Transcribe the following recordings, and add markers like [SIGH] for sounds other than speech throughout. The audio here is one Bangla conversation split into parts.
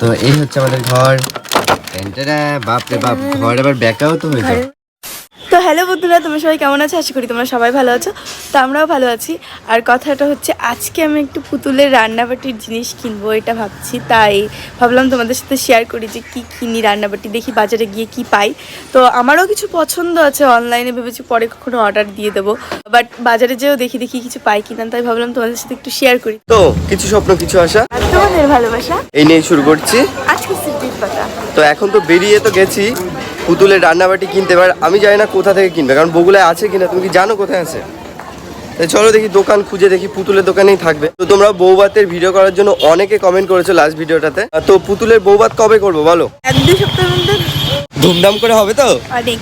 তো এই হচ্ছে আমাদের ঘর। বাপরে বাপ ঘর আবার ব্যাকাও তো হয়ে যায়। তো হ্যালো বন্ধুরা তোমরা সবাই কেমন আছো? আশা করি তোমরা সবাই ভালো আছো। তো আমরাও ভালো আছি। আর কথাটা হচ্ছে আজকে আমি একটু পুতুলের রান্নাবাটির জিনিস কিনবো এটা ভাবছি। তাই ভাবলাম তোমাদের সাথে শেয়ার করি যে কি কিনি রান্নাবাটি দেখি বাজারে গিয়ে কি পাই। তো আমারও কিছু পছন্দ আছে অনলাইনে ভেবেছি পরে কখনো অর্ডার দিয়ে দেবো। বাট বাজারে যেও দেখি দেখি কিছু পাই কিনা তাই ভাবলাম তোমাদের সাথে একটু শেয়ার করি। তো কিছু স্বপ্ন কিছু আশা? আর তোমাদের ভালোবাসা? এই নিয়ে শুরু করছি। আজকে পাতা তো এখন তো বেরিয়ে তো গেছি। পুতুলের রান্নাবাটি কিনতে এবার আমি জানি না কোথা থেকে কিনবে কারণ বগুলায় আছে কিনা তুমি কি জানো কোথায় আছে? চলো দেখি দোকান খুঁজে দেখি পুতুলের দোকানেই থাকবে। তো তোমরা বৌবাতের ভিডিও করার জন্য অনেকে কমেন্ট করেছ লাস্ট ভিডিওটাতে তো পুতুলের বৌবাত কবে করব বলো? এক দুই সপ্তাহের মধ্যে। ধুমধাম করে হবে তো? অনেক।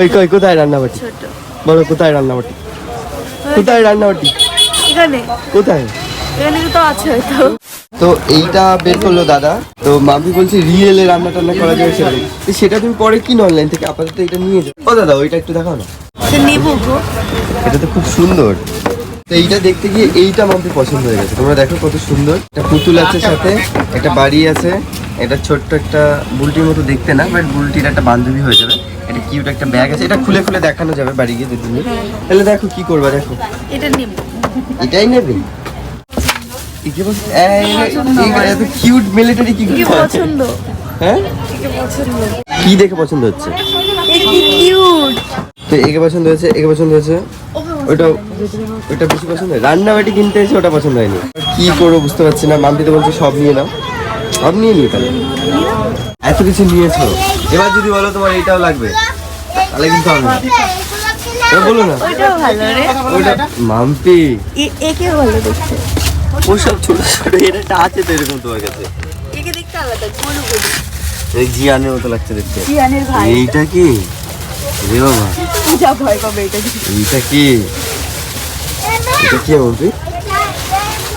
ওই কই কোথায় রান্নাবাটি? ছোট। বলো কোথায় রান্নাবাটি? কোথায় রান্নাবাটি? এখানে। কোথায়? এখানে তো আছে হয়তো। তো এইটা বের করল দাদা। তো মাম্পি বলছে রিয়েলে রান্না টান্না করা যাবে সেটা সেটা তুমি পরে কিনো অনলাইন থেকে আপাতত এটা নিয়ে যাও। ও দাদা ওইটা একটু দেখাও না। সে নেব গো। এটা তো খুব সুন্দর। তো এইটা দেখতে গিয়ে এইটা মাম্পি পছন্দ হয়ে গেছে। তোমরা দেখো কত সুন্দর। একটা পুতুল আছে সাথে একটা বাড়ি আছে। এটা ছোট্ট একটা বুলটির মতো দেখতে না বাট বুলটির একটা বান্ধবী হয়ে যাবে। এটা কিউট একটা ব্যাগ আছে। এটা খুলে খুলে দেখানো যাবে বাড়ি গিয়ে দুদিন। তাহলে দেখো কি করবা দেখো। এটা নেব। এটাই নেবে? একে বস এত কিউট মিলিটারি কি? পছন্দ। হ্যাঁ? কি পছন্দ। কি দেখে পছন্দ হচ্ছে? কিউট তো একে পছন্দ হয়েছে একে পছন্দ হয়েছে? ওটা ওটা বেশি পছন্দ হয়? রান্না বাটি কিনতে এসে ওটা পছন্দ হয়নি। কি করব বুঝতে পারছি না। মাম্পি তো বলছে সব নিয়ে নাও। সব নিয়ে নিই তাহলে। এত কিছু নিয়েছো? এবার যদি বলো তোমার এটাও লাগবে তাহলে কিন্তু হবে বলো না। ওইটাও ভালো রে। ওইটা মাম্পি। একে ভালো দেখতে। ওসব ছোট ছোট এটা আছে তো এরকম তোমার কাছে। একে দেখতে আলাদা গোলু গোলু এই জিয়ানের মতো লাগছে দেখতে। জিয়ানের ভাই। এইটা কি? রে বাবা। যা ভয় পাবে এটা দেখে। এইটা কি? এটা কি মাম্পি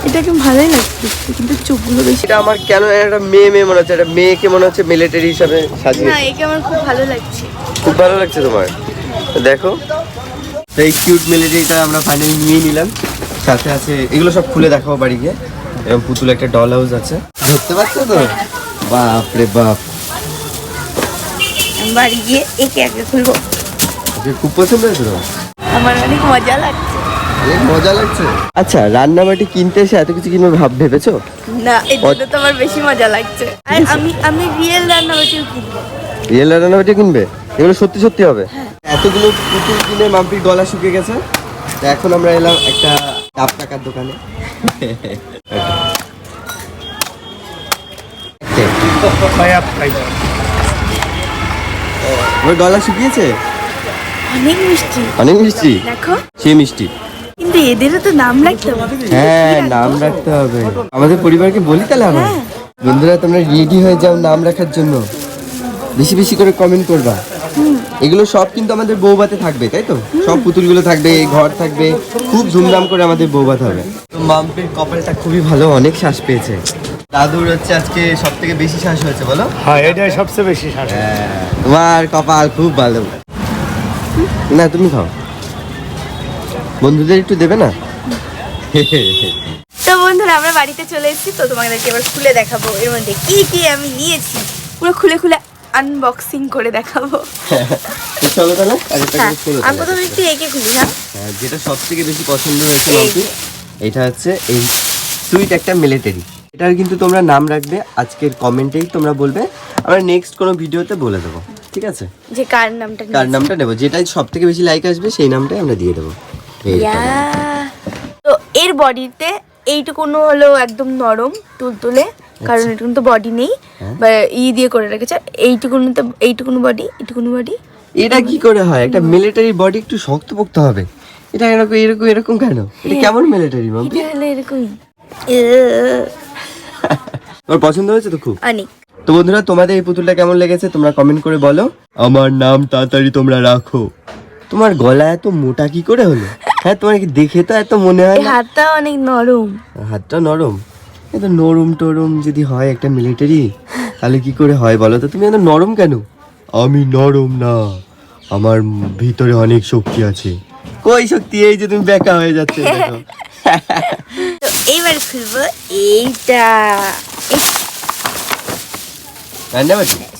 এটাকে ভালোই লাগছে কিন্তু চোখগুলো বেশি। এটা আমার কেন একটা মেয়ে মেয়ে মনে হচ্ছে একটা মেয়েকে মনে হচ্ছে মিলিটারি হিসাবে সাজিয়ে না একে আমার খুব ভালো লাগছে। খুব ভালো লাগছে তোমার। দেখো। তো এই কিউট মিলিটারিটা আমরা ফাইনালি নিয়ে নিলাম। সাথে আছে এগুলো সব খুলে দেখাবো বাড়ি গিয়ে। এবং পুতুল একটা ডল হাউস আছে। ধরতে পারছ তো? বাপ রে বাপ। বাড়ি গিয়ে একে একে খুলবো। খুব পছন্দ হয়েছে তোমার? আমার অনেক মজা লাগছে। অনেক মজা লাগছে? আচ্ছা রান্নাবাটি কিনতে এসে এত কিছু কিনবে ভাব ভেবেছো? না এর তো আমার বেশি মজা লাগছে। আর আমি আমি রিয়েল কিনবো। রিয়েল রান্নাবাটি কিনবে? এগুলো সত্যি সত্যি হবে? এতগুলো পুতুল কিনে মাম্পির গলা শুকিয়ে গেছে। তো এখন আমরা এলাম একটা ডাব টাকার দোকানে। ওর গলা শুকিয়েছে? অনেক মিষ্টি। অনেক মিষ্টি? দেখো। সে মিষ্টি। কিন্তু এদেরও তো নাম রাখতে হবে। হ্যাঁ নাম রাখতে হবে। আমাদের পরিবারকে বলি তাহলে আমার? হ্যাঁ। বন্ধুরা তোমরা রেডি হয়ে যাও নাম রাখার জন্য। বেশি বেশি করে কমেন্ট করবা। এগুলো সব কিন্তু আমাদের বৌবাতে থাকবে তাই তো? সব পুতুলগুলো থাকবে ঘর থাকবে খুব ধুমধাম করে আমাদের বৌবাত হবে। তো মাম্পির কপালটা খুবই ভালো অনেক শ্বাস পেয়েছে। দাদুর হচ্ছে আজকে সব থেকে বেশি শ্বাস হয়েছে বলো? হ্যাঁ এটাই সবচেয়ে বেশি শাসন তোমার কপাল খুব ভালো। না তুমি খাও। বন্ধুদের একটু দেবে না? তো বন্ধুরা আমরা বাড়িতে চলে এসেছি তো তোমাদেরকে এবার খুলে দেখাবো। এর মধ্যে কি কি আমি নিয়েছি? পুরো খুলে খুলে আনবক্সিং করে দেখাবো। চলো তাহলে হ্যাঁ আমি। প্রথমে একটু এঁকে খুলি হ্যাঁ? হ্যাঁ, যেটা সব থেকে বেশি পছন্দ হয়েছে মাম্পি এটা হচ্ছে এই সুইট একটা মিলিটারি। এটার কিন্তু তোমরা নাম রাখবে আজকের কমেন্টেই তোমরা বলবে। আমরা নেক্সট কোনো ভিডিওতে বলে দেবো ঠিক আছে? যে কার নামটা কার নামটা নেব যেটাই সব থেকে বেশি লাইক আসবে সেই নামটাই আমরা দিয়ে দেবো। তো এর বডিতে এইটুকুনো হলো একদম নরম তুলতুলে কারণ এটুকুন তো বডি নেই হ্যাঁ। বা ই দিয়ে করে রেখেছে এইটুকুনোতে এইটুকুনো বডি এইটুকুনো বডি এটা কি করে হয়? একটা মিলিটারি বডি একটু শক্তপোক্ত হবে। এটা এরকম এরকম এরকম কেন? এটা কেমন মিলিটারি মাম্পি? এটা হলো এরকমই। তোমার পছন্দ হয়েছে তো খুব? অনেক। তো বন্ধুরা তোমাদের এই পুতুলটা কেমন লেগেছে তোমরা কমেন্ট করে বলো। আমার নাম তাড়াতাড়ি তোমরা রাখো। তোমার গলা এত মোটা কি করে হলো? হ্যাঁ তোমার কি দেখে তো এত মনে হয় হাতটা অনেক নরম। হাতটা নরম? এত নরম টরম যদি হয় একটা মিলিটারি তাহলে কি করে হয় বলো তো? তুমি এত নরম কেন? আমি নরম না। আমার ভিতরে অনেক শক্তি আছে। কই শক্তি? এই যে তুমি বেকা হয়ে যাচ্ছে দেখো। [LAUGHS] তো এইবার খুলবো এইটা।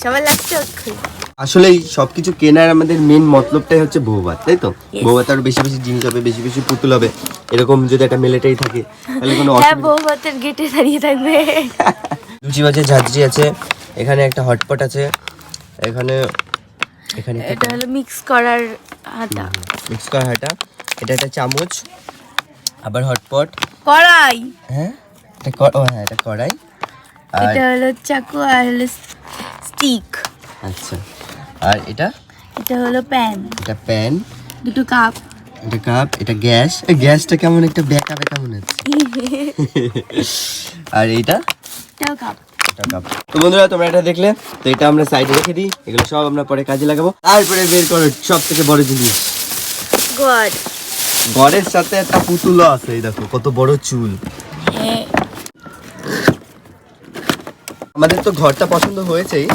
সবার লাস্টে খুলি আসলেই সবকিছু কেনার আমাদের মেন মতলবটাই হচ্ছে বৌভাত তাই তো. বৌভাত আরও বেশি বেশি জিনিস হবে বেশি বেশি পুতুল হবে। এরকম যদি একটা মেলেটাই থাকে তাহলে কোনো হ্যাঁ অসুবিধা বউ ভাতের গেটে দাঁড়িয়ে থাকবে। লুচি আছে ঝাঁঝরি আছে এখানে একটা হটপট আছে এখানে এখানে এটা হলো মিক্স করার আটা মিক্স করা হাঁটা এটা একটা চামচ আবার হটপট। কড়াই! হ্যাঁ? এটা ও হ্যাঁ এটা কড়াই। এটা হলো চাকু আর হলো স্টিক আচ্ছা। আর এটা? এটা হলো প্যান। এটা প্যান। দুটো কাপ। এটা কাপ এটা গ্যাস। গ্যাসটা কেমন একটা ব্যাকা ব্যাকা মনে হচ্ছে। [LAUGHS] আর এইটা? এটাও কাপ। কাপ। তো বন্ধুরা তোমরা এটা দেখলে? তো এটা আমরা সাইডে রেখে দিই। এগুলো সব আমরা পরে কাজে লাগাবো। তারপরে বের করো সব থেকে বড় জিনিস। গড। ঘরের সাথে একটা পুতুলও আছে এই দেখো কত বড় চুল। হ্যাঁ। আমাদের তো ঘরটা পছন্দ হয়েছেই।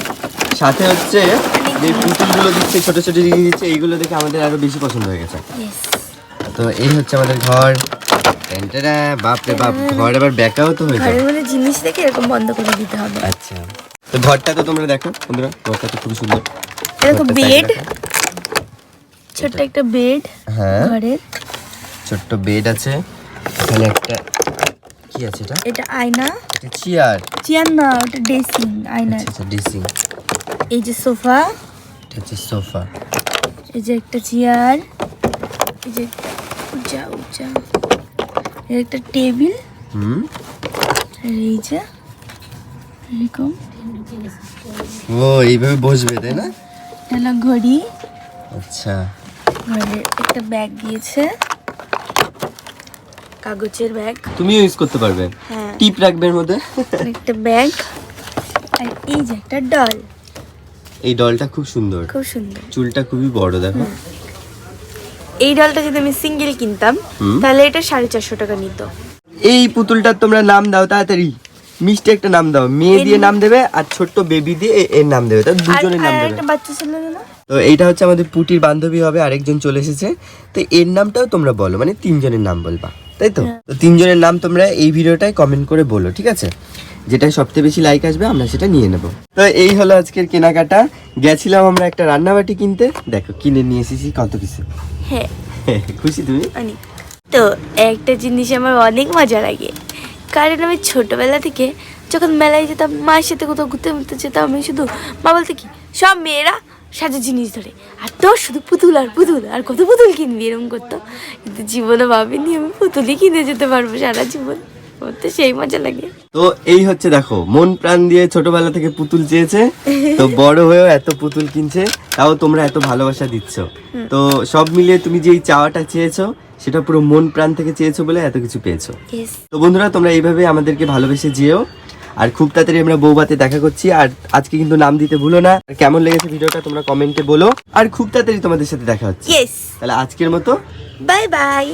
সাথে হচ্ছে যে পুতুলগুলো দিচ্ছে ছোট ছোট জিনিস দিচ্ছে এইগুলো দেখে আমাদের আরও বেশি পছন্দ হয়ে গেছে। তো এই হচ্ছে আমাদের ঘর। টেনটেরা, বাপ রে ঘর আবার ব্যাকাও তো যায়। ঘরের মধ্যে জিনিস দেখে এরকম বন্ধ করে দিতে হবে। আচ্ছা। তো ঘরটা তো তোমরা দেখো বন্ধুরা ঘরটা তো খুবই সুন্দর। বেড। ছোট্ট একটা বেড হ্যাঁ। ঘরের। ছোট্ট বেড আছে। এখানে একটা কি আছে এটা? এটা আয়না। এটা চেয়ার চেয়ার না ওটা ড্রেসিং আয়না আচ্ছা ড্রেসিং এই যে সোফা। হচ্ছে সোফা এই যে একটা চেয়ার এই যে উঁচা উঁচা। এই একটা টেবিল হুম? আর এই যে এরকম। ও এইভাবে বসবে তাই না? এটা হলো ঘড়ি। আচ্ছা। ঘরের একটা ব্যাগ দিয়েছে কাগজের ব্যাগ তুমিও ইউজ করতে পারবে। হ্যাঁ। টিপ রাখবে এর মধ্যে। একটা ব্যাগ আর এই যে একটা ডল এই ডলটা খুব সুন্দর। খুব সুন্দর। চুলটা খুবই বড় দেখো। এই ডলটা যদি আমি সিঙ্গেল কিনতাম। তাহলে এটা সাড়ে চারশো টাকা নিত। এই পুতুলটার তোমরা নাম দাও তাড়াতাড়ি। মিষ্টি একটা নাম দাও। মেয়ে দিয়ে নাম দেবে আর ছোট্ট বেবি দিয়ে এর নাম দেবে। তার দুজনের নাম দেবে। একটা বাচ্চা ছেলে না? তো এইটা হচ্ছে আমাদের পুটির বান্ধবী হবে আরেকজন চলে এসেছে। তো এর নামটাও তোমরা বলো মানে তিনজনের নাম বলবা। তাই তো? তো তিনজনের নাম তোমরা এই ভিডিওটায় কমেন্ট করে বলো ঠিক আছে? যেটা সবচেয়ে বেশি লাইক আসবে আমরা সেটা নিয়ে নেব। তো এই হলো আজকের কেনাকাটা। গেছিলাম আমরা একটা রান্নাবাটি কিনতে। দেখো কিনে নিয়ে এসেছি কত কিছু। হ্যাঁ। [LAUGHS] খুশি তুমি? অনেক তো একটা জিনিস আমার অনেক মজা লাগে। কারণ আমি ছোটবেলা থেকে যখন মেলায় যেতাম মায়ের সাথে কোথাও ঘুরতে ঘুরতে যেতাম আমি শুধু মা বলতে কি সব মেয়েরা সাজা জিনিস ধরে। আর তোর শুধু পুতুল আর পুতুল আর কত পুতুল কিনবি এরকম করতো? কিন্তু জীবনে ভাবিনি আমি পুতুলই কিনে যেতে পারব সারা জীবন। তো সেই মজা লাগে। তো এই হচ্ছে দেখো মন প্রাণ দিয়ে ছোটবেলা থেকে পুতুল চেয়েছে তো বড় হয়েও এত পুতুল কিনছে তাও তোমরা এত ভালোবাসা দিচ্ছ। তো সব মিলিয়ে তুমি যে এই চাওয়াটা চেয়েছো সেটা পুরো মন প্রাণ থেকে চেয়েছো বলে এত কিছু পেয়েছ। তো বন্ধুরা তোমরা এইভাবে আমাদেরকে ভালোবেসে যেও। আর খুব তাড়াতাড়ি আমরা বৌবাতে দেখা করছি আর আজকে কিন্তু নাম দিতে ভুলো না। আর কেমন লেগেছে ভিডিওটা তোমরা কমেন্টে বলো। আর খুব তাড়াতাড়ি তোমাদের সাথে দেখা হচ্ছে। তাহলে আজকের মতো বাই বাই